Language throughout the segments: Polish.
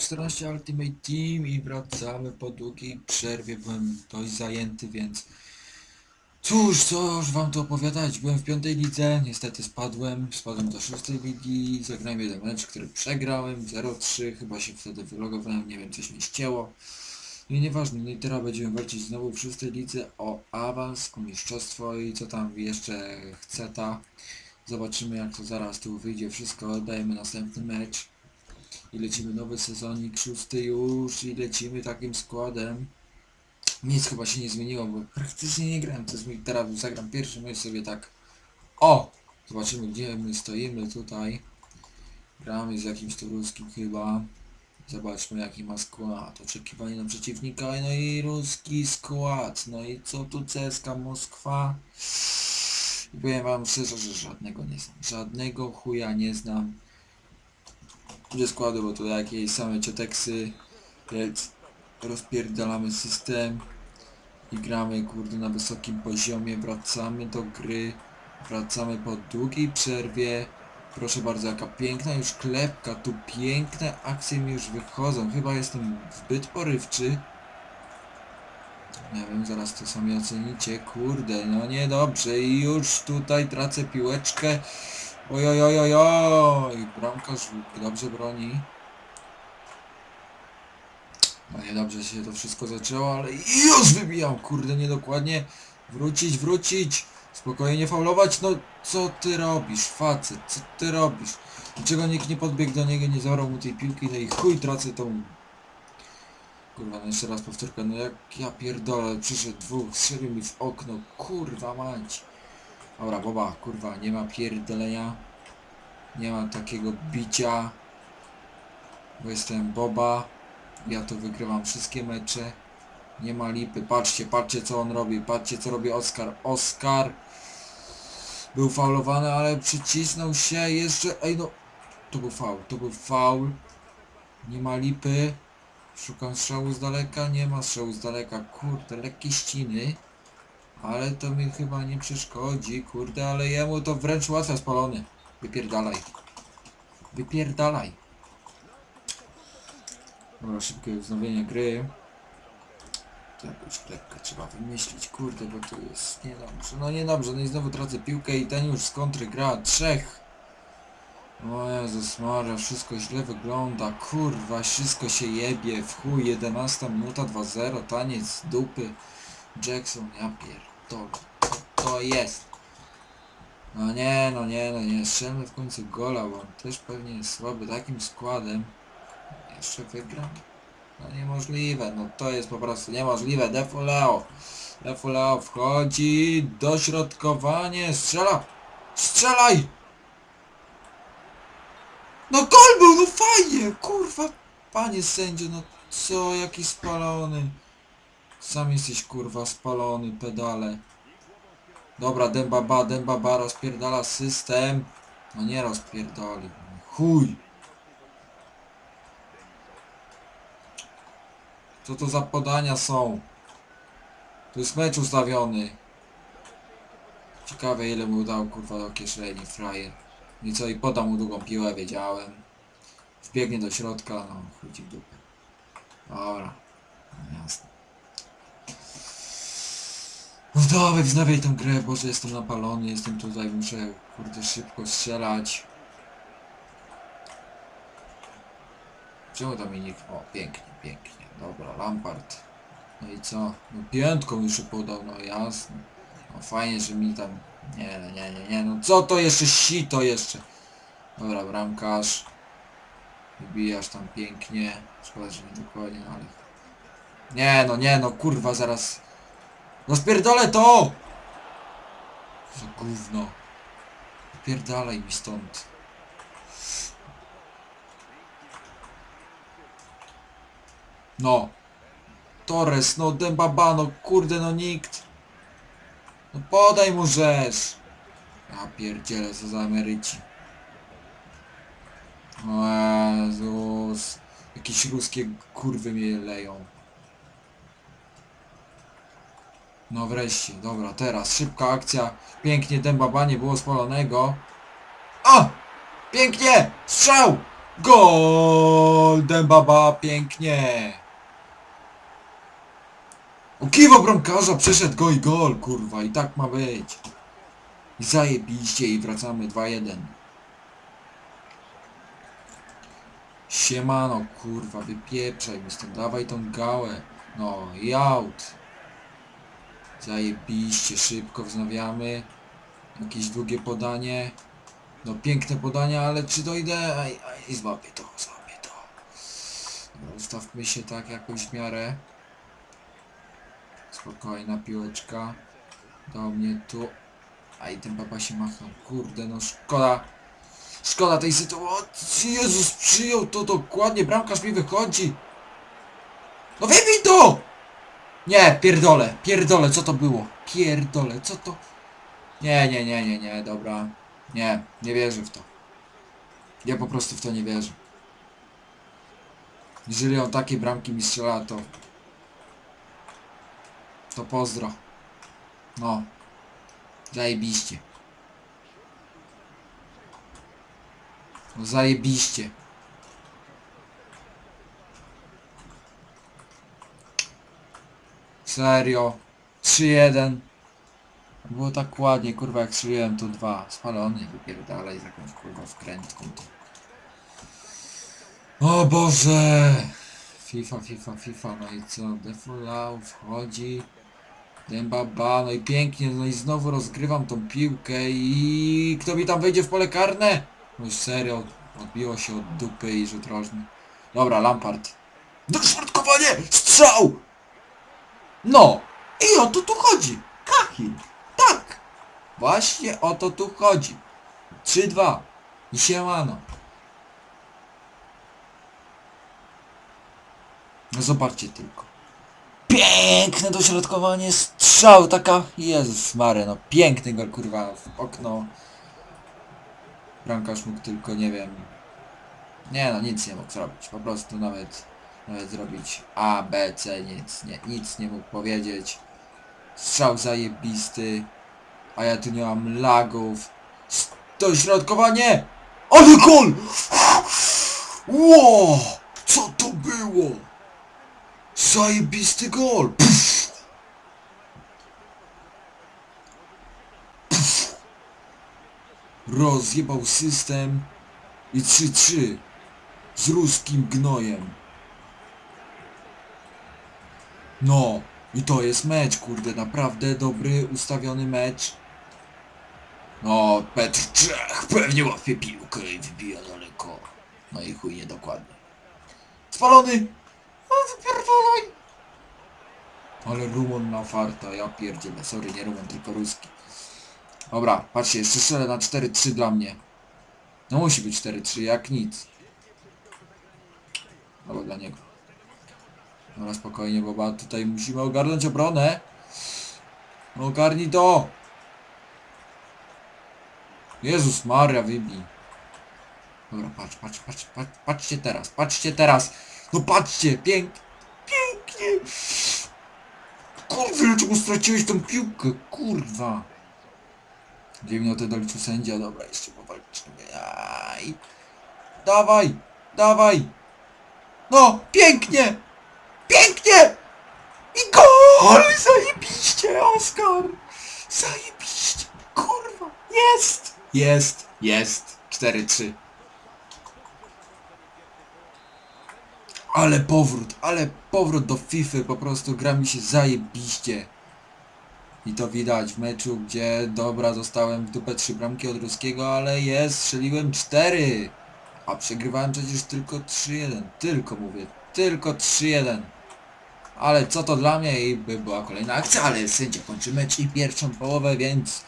Siema, to Boba FIFA 14 Ultimate Team i wracamy po długiej przerwie. Byłem dość zajęty, więc cóż, cóż wam tu opowiadać. Byłem w piątej lidze, niestety spadłem. Spadłem do szóstej ligi, zagrałem jeden mecz, który przegrałem, 0-3, chyba się wtedy wylogowałem, nie wiem, coś mi ścięło. No i nieważne, no i teraz będziemy walczyć znowu w szóstej lidze o awans, o mistrzostwo i co tam jeszcze chce ta. Zobaczymy jak to zaraz tu wyjdzie wszystko, dajemy następny mecz i lecimy nowy sezonik, szósty już i lecimy takim składem. Nic chyba się nie zmieniło, bo praktycznie nie grałem, to jest mój, teraz zagram pierwszy mecz sobie tak o! Zobaczymy gdzie my stoimy tutaj. Gramy z jakimś tu ruskim chyba. Zobaczmy jaki ma skład. Oczekiwanie na przeciwnika, no i ruski skład. No i co tu CSKA Moskwa? I powiem wam szczerze, że żadnego nie znam. Żadnego chuja nie znam duże składy, bo tu jakieś same cioteksy, więc rozpierdalamy system i gramy kurde na wysokim poziomie, wracamy do gry, wracamy po długiej przerwie. Proszę bardzo, jaka piękna już klepka, tu piękne akcje mi już wychodzą, chyba jestem zbyt porywczy. Nie wiem, zaraz to sami ocenicie, kurde, no niedobrze i już tutaj tracę piłeczkę. Ojojojojoj, bramkarz dobrze broni. No niedobrze się to wszystko zaczęło, ale już wybijam, kurde, niedokładnie. Wrócić, wrócić, spokojnie nie faulować, no co ty robisz, facet, co ty robisz? Dlaczego nikt nie podbiegł do niego, nie zabrał mu tej piłki, no i chuj tracę tą... Kurwa, no jeszcze raz powtórkę, no jak ja pierdolę, przyszedł dwóch, strzelił mi w okno, kurwa mać. Dobra, Boba, kurwa, nie ma pierdolenia. Nie ma takiego bicia. Bo jestem Boba. Ja tu wygrywam wszystkie mecze. Nie ma lipy. Patrzcie, patrzcie co on robi. Patrzcie co robi Oskar. Oskar był faulowany, ale przycisnął się jeszcze. Ej no. To był faul. To był faul. Nie ma lipy. Szukam strzału z daleka. Nie ma strzału z daleka. Kurde, lekkie ściny. Ale to mi chyba nie przeszkodzi, kurde, ale jemu to wręcz łatwo spalony. Wypierdalaj. Wypierdalaj. Dobra, szybkie wznowienie gry. To jakąś klepkę trzeba wymyślić, kurde, bo to jest niedobrze. No niedobrze, no i znowu tracę piłkę i ten już z kontry gra. Trzech. O Jezus Maria, wszystko źle wygląda, kurwa, wszystko się jebie, w chuj, 11 minuta, 2-0, taniec dupy. Jackson, ja pierdolę, co to jest? No nie, no nie, no nie, strzelmy w końcu gola, bo on też pewnie jest słaby takim składem. Jeszcze wygram? No niemożliwe, no to jest po prostu niemożliwe, Defuleo. Defuleo wchodzi, dośrodkowanie, strzela! Strzelaj! No gol był, no fajnie, kurwa! Panie sędzio, no co, jaki spalony. Sam jesteś kurwa spalony, pedale. Dobra, Dembaba, Dembaba rozpierdala system. No nie rozpierdoli. Chuj. Co to za podania są? To jest mecz ustawiony. Ciekawe ile mu dał kurwa do kieszeni frajer. I co, i podam mu długą piłę, wiedziałem. Wbiegnie do środka, no chuj w dupę. Dobra. No jasne. No dawaj, wznawiaj tę grę, Boże, jestem napalony, jestem tutaj, muszę, kurde, szybko strzelać. Czemu Dominik? O, pięknie, pięknie. Dobra, Lampard. No i co? No piętką już podał, no jasne. No fajnie, że mi tam... Nie, no, nie, nie, nie, no co to jeszcze? Sito jeszcze. Dobra, bramkarz. Wybijasz tam pięknie. Szkoda, że nie dokładnie, ale... Nie, no, nie, no, kurwa, zaraz... No spierdolę to! Za gówno. Pierdalaj mi stąd. No. Torres, no Dembaba, no kurde, no nikt. No podaj mu rzecz. Ja pierdzielę, co za emeryci. O Jezus. Jakieś ruskie kurwy mnie leją. No wreszcie, dobra, teraz szybka akcja. Pięknie Dembaba, nie było spalonego. O! Pięknie! Strzał! Gol! Dembaba, pięknie! O kiwo bramkarza, przeszedł go i gol, kurwa, i tak ma być. I zajebiście i wracamy 2-1. Siemano, kurwa, wypieprzaj mi dawaj tą gałę. No, i out. Zajebiście, szybko wznawiamy. Jakieś długie podanie. No piękne podania, ale czy dojdę? Aj, aj, złapię to, złapię to. No, ustawmy się tak jakoś w miarę. Spokojna piłeczka. Do mnie tu. A i ten papa się machnął. Kurde, no szkoda. Szkoda tej sytuacji. Jezus, przyjął to dokładnie. Bramkarz mi wychodzi. No wybij to! Nie, pierdolę, pierdolę, co to było? Pierdolę, co to? Nie, nie, nie, nie, nie, dobra. Nie, nie wierzę w to. Ja po prostu w to nie wierzę. Jeżeli on takie bramki mi strzela, to... To pozdro. No. Zajebiście. No zajebiście. Serio. 3-1. Było tak ładnie, kurwa, jak strzeliłem tu dwa. Spalony, wypierdalaj z jakąś kurwa wkrętką. O Boże! FIFA, FIFA, FIFA, no i co? Defulau wchodzi. Dembaba, no i pięknie, no i znowu rozgrywam tą piłkę i kto mi tam wejdzie w pole karne? No serio, odbiło się od dupy i rzut rożny. Dobra, Lampard. Dośrodkowanie! Strzał! No! I o to tu chodzi! Kachil! Tak! Właśnie o to tu chodzi. 3-2. I siemano. No zobaczcie tylko. Piękne dośrodkowanie, strzał, taka... Jezus Mary, no piękny gol, kurwa, w okno. Bramkarz mógł tylko, nie wiem... Nie no, nic nie mógł zrobić, po prostu nawet... Nawet zrobić A, B, C, nic, nie, nic nie mógł powiedzieć. Strzał zajebisty. A ja tu nie mam lagów. Dośrodkowanie! Ale gol! Ło! Co to było? Zajebisty gol! Pff. Pff. Rozjebał system i 3-3 z ruskim gnojem. No, i to jest mecz, kurde, naprawdę dobry, ustawiony mecz. No, Petr Czech pewnie łapie piłkę i wybija daleko. No i chuj niedokładnie. Spalony! O, wypierdolaj! Ale Rumon na farta, ja pierdzielę, sorry, nie Rumon, tylko ruski. Dobra, patrzcie, jeszcze strzelę na 4-3 dla mnie. No musi być 4-3, jak nic. Albo dla niego. Dobra, spokojnie, Boba, tutaj musimy ogarnąć obronę. No ogarnij to! Jezus Maria, wybij. Dobra, patrz, patrz, patrz, patrz, patrzcie teraz, patrzcie teraz. No patrzcie, pięk, pięknie. Kurwa, dlaczego straciłeś tą piłkę, kurwa. Dwie minuty doliczył sędzia, dobra, jeszcze powalczymy. Aj. Dawaj, dawaj. No, pięknie, pięknie. I gol, zajebiście, Oskar. Zajebiście, kurwa, jest. Jest, jest, 4-3. Ale powrót, ale powrót do FIFA, po prostu gra mi się zajebiście. I to widać w meczu, gdzie dobra, dostałem w dupę trzy bramki od ruskiego, ale jest, strzeliłem cztery. A przegrywałem przecież tylko 3-1. Tylko mówię, tylko 3-1. Ale co to dla mnie i by była kolejna akcja, ale sędzia kończy mecz i pierwszą połowę, więc...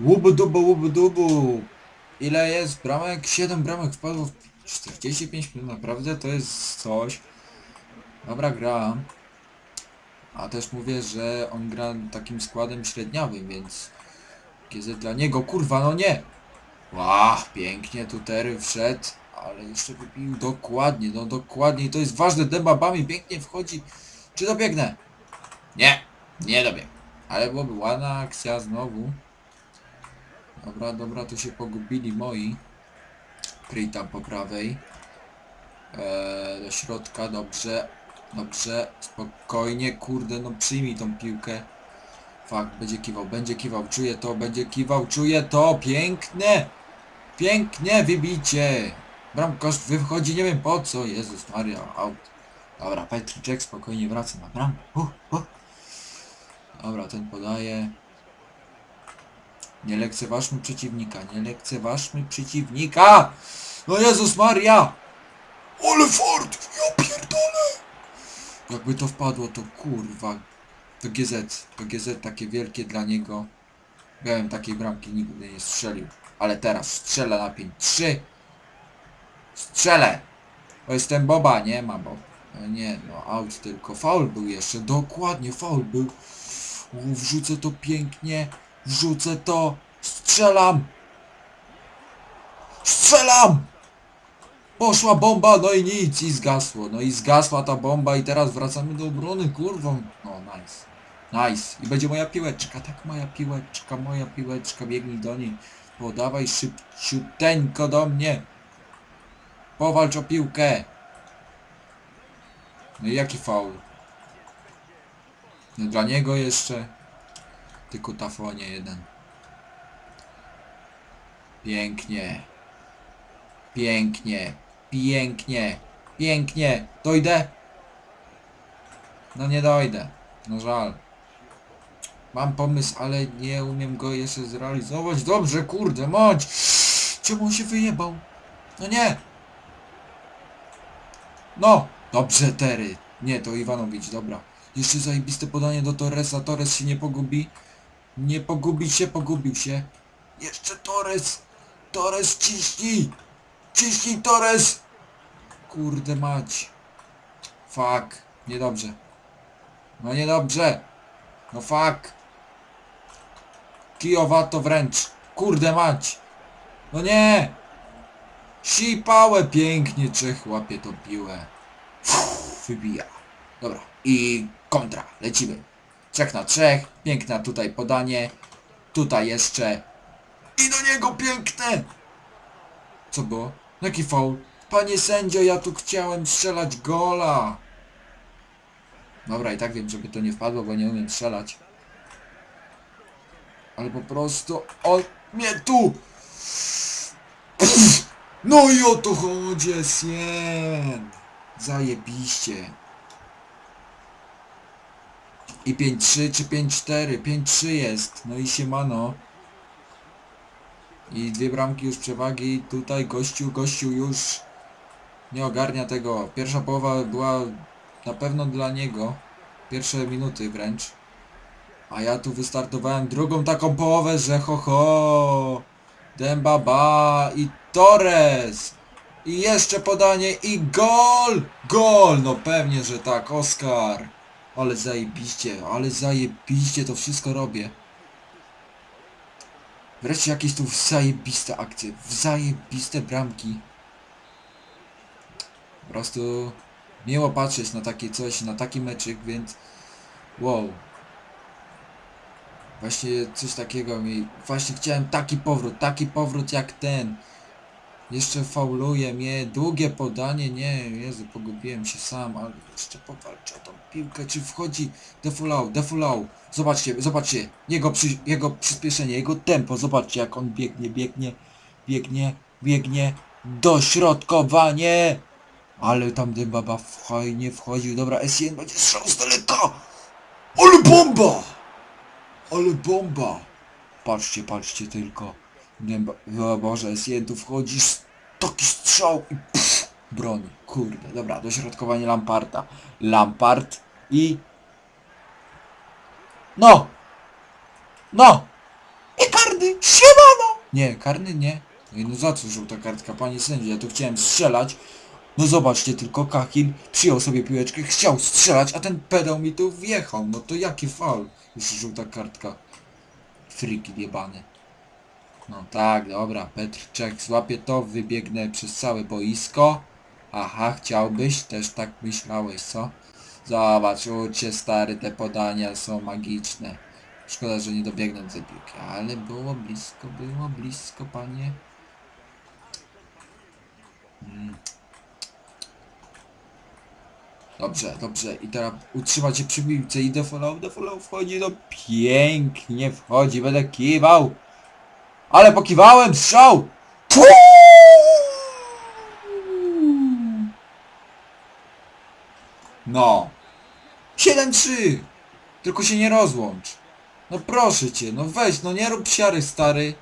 Łubu dubu, łubu dubu. Ile jest bramek? 7 bramek wpadło w 45 minut, naprawdę to jest coś. Dobra gra. A też mówię, że on gra takim składem średniawym, więc... GZ dla niego, kurwa, no nie! Ła, pięknie tu Tery wszedł, ale jeszcze wypił dokładnie, no dokładnie. To jest ważne, dembabami pięknie wchodzi. Czy dobiegnę? Nie, nie dobiegnę. Ale byłoby ładna akcja znowu. Dobra, dobra, tu się pogubili moi. kryj tam po prawej. Eee, do środka, dobrze. Dobrze, spokojnie, kurde, no przyjmij tą piłkę. Fak, będzie kiwał, będzie kiwał, czuję to, będzie kiwał, czuję to, piękne! Pięknie, wybicie! Bramkarz wychodzi, nie wiem po co, Jezus Maria, out. Dobra, Petryczek spokojnie wraca na bramkę. Uh, uh. Dobra, ten podaje. Nie lekceważmy przeciwnika, nie lekceważmy przeciwnika! No Jezus Maria! Ale fort! Ja pierdolę! Jakby to wpadło, to kurwa. To GZ, to GZ takie wielkie dla niego. Bym takiej bramki nigdy nie strzelił. Ale teraz strzela na 5-3. Strzelę! To jestem Boba, nie ma Bob. E, Nie, no out tylko. Faul był jeszcze, dokładnie faul był. U, wrzucę to pięknie. Wrzucę to. Strzelam! Strzelam! Poszła bomba, no i nic, i zgasło. No i zgasła ta bomba i teraz wracamy do obrony, kurwą. No, nice. Nice. I będzie moja piłeczka, tak moja piłeczka, moja piłeczka, biegnij do niej. Podawaj szybciuteńko do mnie. Powalcz o piłkę. No i jaki faul? No dla niego jeszcze. Tylko tafonie jeden. Pięknie. Pięknie. Pięknie. Pięknie. Dojdę? No nie dojdę. No żal. Mam pomysł, ale nie umiem go jeszcze zrealizować. Dobrze, kurde, mać! Czemu on się wyjebał? No nie! No! Dobrze, Tery. Nie, to Iwanowicz, dobra. Jeszcze zajebiste podanie do Torresa. Torres się nie pogubi. Nie pogubi się, pogubił się. Jeszcze Torres! Torres ciśnij! Ciśnij Torres! Kurde mać. Fuck. Niedobrze. No niedobrze. No fuck. Kijowato wręcz. Kurde mać. No nie. Sipałe pięknie Czech łapie tą piłę. Uff, wybija. Dobra. I kontra. Lecimy. Trzech na trzech. Piękna tutaj podanie. Tutaj jeszcze. I do niego piękne. Co było? Jaki faul? Panie sędzio, ja tu chciałem strzelać gola. Dobra, i tak wiem, żeby to nie wpadło, bo nie umiem strzelać. Ale po prostu on mnie tu! Pff, no i o to chodzi, Sien! Zajebiście. I 5-3 czy 5-4? 5-3 jest. No i siemano. I dwie bramki już przewagi. Tutaj gościu, gościu już nie ogarnia tego. Pierwsza połowa była na pewno dla niego. Pierwsze minuty wręcz. A ja tu wystartowałem drugą taką połowę, że ho ho. Dembaba i Torres. I jeszcze podanie i gol! Gol! No pewnie, że tak, Oskar. Ale zajebiście, ale zajebiście to wszystko robię. Wreszcie jakieś tu zajebiste akcje, zajebiste bramki. Po prostu miło patrzeć na takie coś, na taki meczyk, więc wow. Właśnie coś takiego mi, właśnie chciałem taki powrót, taki powrót jak ten. Jeszcze fauluje mnie, długie podanie, nie, Jezu, pogubiłem się sam, ale jeszcze powalczę o tą piłkę, czy wchodzi Defulau, Defulau, zobaczcie, zobaczcie, jego, przy, jego przyspieszenie, jego tempo, zobaczcie jak on biegnie, biegnie, biegnie, biegnie, dośrodkowanie, ale tam Dembaba fajnie wchodził, dobra, SN będzie strzał z daleka, ale bomba, ale bomba, patrzcie, patrzcie tylko, Dęba, o Boże, SN tu wchodzisz, taki strzał i pff, broni, kurde, dobra, dośrodkowanie Lamparta, Lampart i no, no, i karny, siemano! Nie, karny nie. No za co żółta kartka, panie sędzio? Ja tu chciałem strzelać. No zobaczcie tylko, Kakin przyjął sobie piłeczkę, chciał strzelać, a ten pedał mi tu wjechał. No to jaki faul? Już żółta kartka. Friki jebany. No tak, dobra, Petrczek złapie to, wybiegnę przez całe boisko. Aha, chciałbyś? Też tak myślałeś, co? Zobacz, uczcie stary, te podania są magiczne. Szkoda, że nie dobiegnę do tej piłki, ale było blisko, było blisko, panie. Mm. Dobrze, dobrze. I teraz utrzymać się przy piłce i defollow, defollow wchodzi, no pięknie wchodzi, będę kiwał. Ale pokiwałem, strzał! No. 7-3! Tylko się nie rozłącz. No proszę cię, no weź, no nie rób siary stary.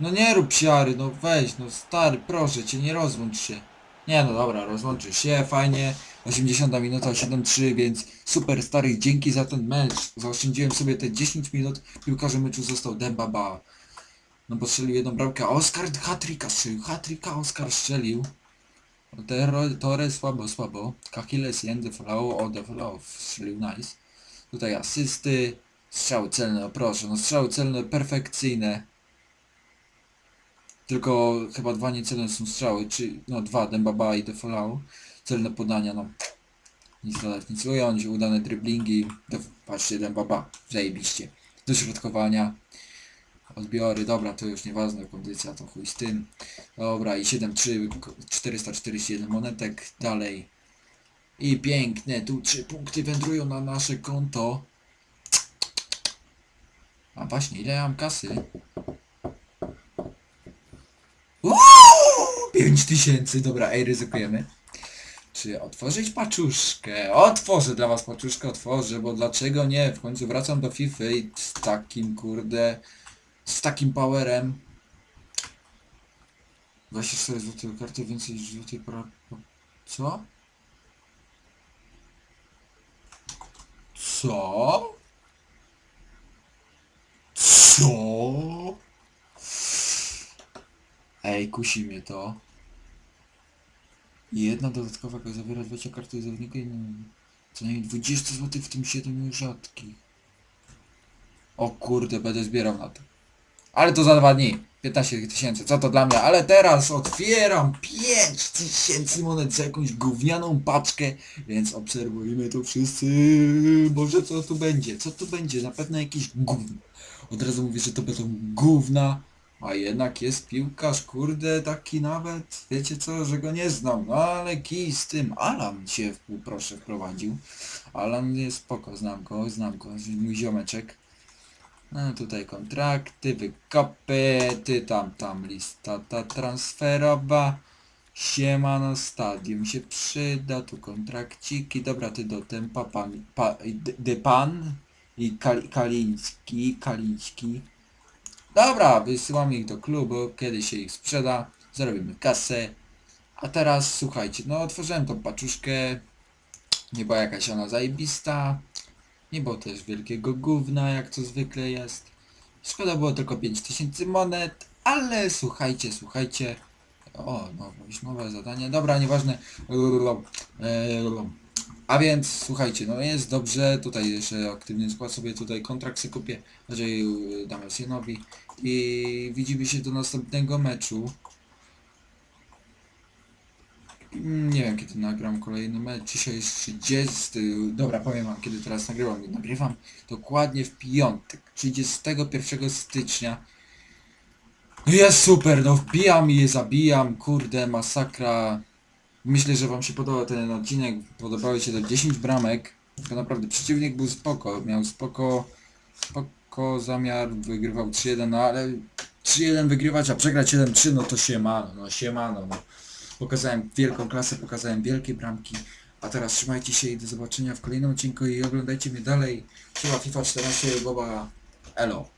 No nie rób siary, no weź, no stary, proszę cię, nie rozłącz się. Nie no dobra, rozłączysz się, fajnie. 80 minuta, 7-3, więc super stary, dzięki za ten mecz. Zaoszczędziłem sobie te 10 minut, piłkarzem meczu został Dembaba. No bo strzelił jedną bramkę, Oskar hat-tricka strzelił, hat-tricka Oskar strzelił. Torres słabo, słabo. Kakiles, Jen, Deflow, o Deflow strzelił nice. Tutaj asysty, strzały celne, proszę, no strzały celne perfekcyjne. Tylko chyba dwa niecelne są strzały, czy no dwa, Dembaba i Deflow. Celne podania, no nic dodać, nic ująć, udane driblingi, Def- patrzcie Dembaba, zajebiście. Dośrodkowania, odbiory, dobra, to już nieważne, kondycja, to chuj z tym. Dobra, i 7-3, ko- 441 monetek, dalej. I piękne, tu trzy punkty wędrują na nasze konto. A właśnie, ile mam kasy? Uuu, 5000, dobra, ej, ryzykujemy. Czy otworzyć paczuszkę? Otworzę dla was paczuszkę, otworzę, bo dlaczego nie? W końcu wracam do FIFA i z takim, kurde, z takim powerem. 24 zł karty więcej niż złotej pra... Co? Co? Co? Ej, kusi mnie to. I Jedna dodatkowa, która zawiera 20 karty zawodnika i co najmniej 20 zł, w tym 7 rzadkich. O kurde, będę zbierał na to. Ale to za dwa dni. 15 tysięcy, co to dla mnie? Ale teraz otwieram 5 tysięcy monet za jakąś gównianą paczkę, więc obserwujmy to wszyscy. Boże, co tu będzie? Co tu będzie? Na pewno jakieś. Od razu mówię, że to będą gówna, a jednak jest piłkarz, kurde, taki nawet, wiecie co, że go nie znam, no ale kij z tym. Alan się, w- proszę, wprowadził. Alan jest spoko, znam go, znam go, mój ziomeczek. No tutaj kontrakty, wykopy, ty tam, tam lista ta transferowa. Siemano, stadium się przyda, tu kontrakciki, dobra, ty do tempa, pan, pa, d- Depan i Kali, Kaliński, Kaliński. Dobra, wysyłam ich do klubu, kiedy się ich sprzeda, zarobimy kasę. A teraz słuchajcie, no otworzyłem tą paczuszkę, nie była jakaś ona zajebista, nie było też wielkiego gówna, jak to zwykle jest. Szkoda było tylko 5000 monet, ale słuchajcie, słuchajcie. O, no, nowe zadanie. Dobra, nieważne. Eee, A więc słuchajcie, no jest dobrze. Tutaj jeszcze aktywny skład sobie tutaj kontrakt sobie kupię. Raczej yy, damy synowi. I widzimy się do następnego meczu. Mm, Nie wiem kiedy nagram kolejny mecz. Dzisiaj jest 30. Dobra, powiem wam kiedy teraz nagrywam. Nagrywam dokładnie w piątek, 31 stycznia. No jest super, no wbijam i je zabijam, kurde, masakra. Myślę, że wam się podobał ten odcinek, podobały się to 10 bramek. To naprawdę przeciwnik był spoko, miał spoko, spoko zamiar, wygrywał 3-1, no ale 3-1 wygrywać, a przegrać 7-3, no to siemano, no siemano, no. Pokazałem wielką klasę, pokazałem wielkie bramki. A teraz trzymajcie się i do zobaczenia w kolejnym odcinku i oglądajcie mnie dalej. Siema FIFA 14, Boba, Elo.